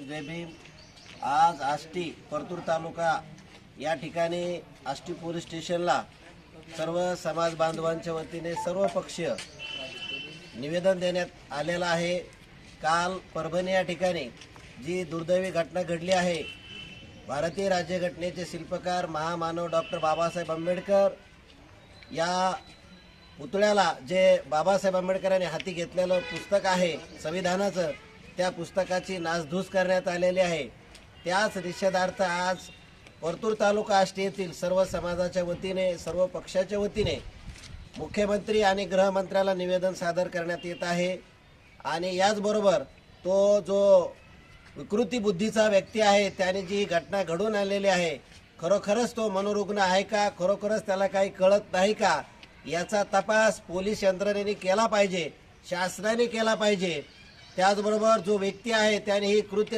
जय भीम आज आष्टी परतूर तालुका या ठिकाणी आष्टी पोलीस स्टेशनला सर्व समाज बांधवांच्या वतीने सर्व पक्षीय निवेदन देण्यात आलेलं आहे. काल परभणी या ठिकाणी जी दुर्दैवी घटना घडली आहे भारतीय राज्यघटनेचे शिल्पकार महामानव डॉक्टर बाबासाहेब आंबेडकर या पुतळ्याला जे बाबासाहेब आंबेडकरांनी हाती घेतलेलं पुस्तक आहे संविधानाचं त्या पुस्तकाची नासधूस करण्यात आलेली आहे. त्याच निषेधार्थ आज वर्तूर तालुका आष्टी येथील सर्व समाजाच्या वतीने सर्व पक्षाच्या वतीने मुख्यमंत्री आणि गृहमंत्र्याला निवेदन सादर करण्यात येत आहे. आणि याचबरोबर तो जो विकृती बुद्धीचा व्यक्ती आहे त्याने जी घटना घडून आलेली आहे खरोखरच तो मनोरुग्ण आहे का? खरोखरच त्याला काही कळत नाही का? याचा तपास पोलीस यंत्रणेने केला पाहिजे शासनाने केला पाहिजे. त्याचबरोबर जो व्यक्ती आहे त्याने ही कृत्य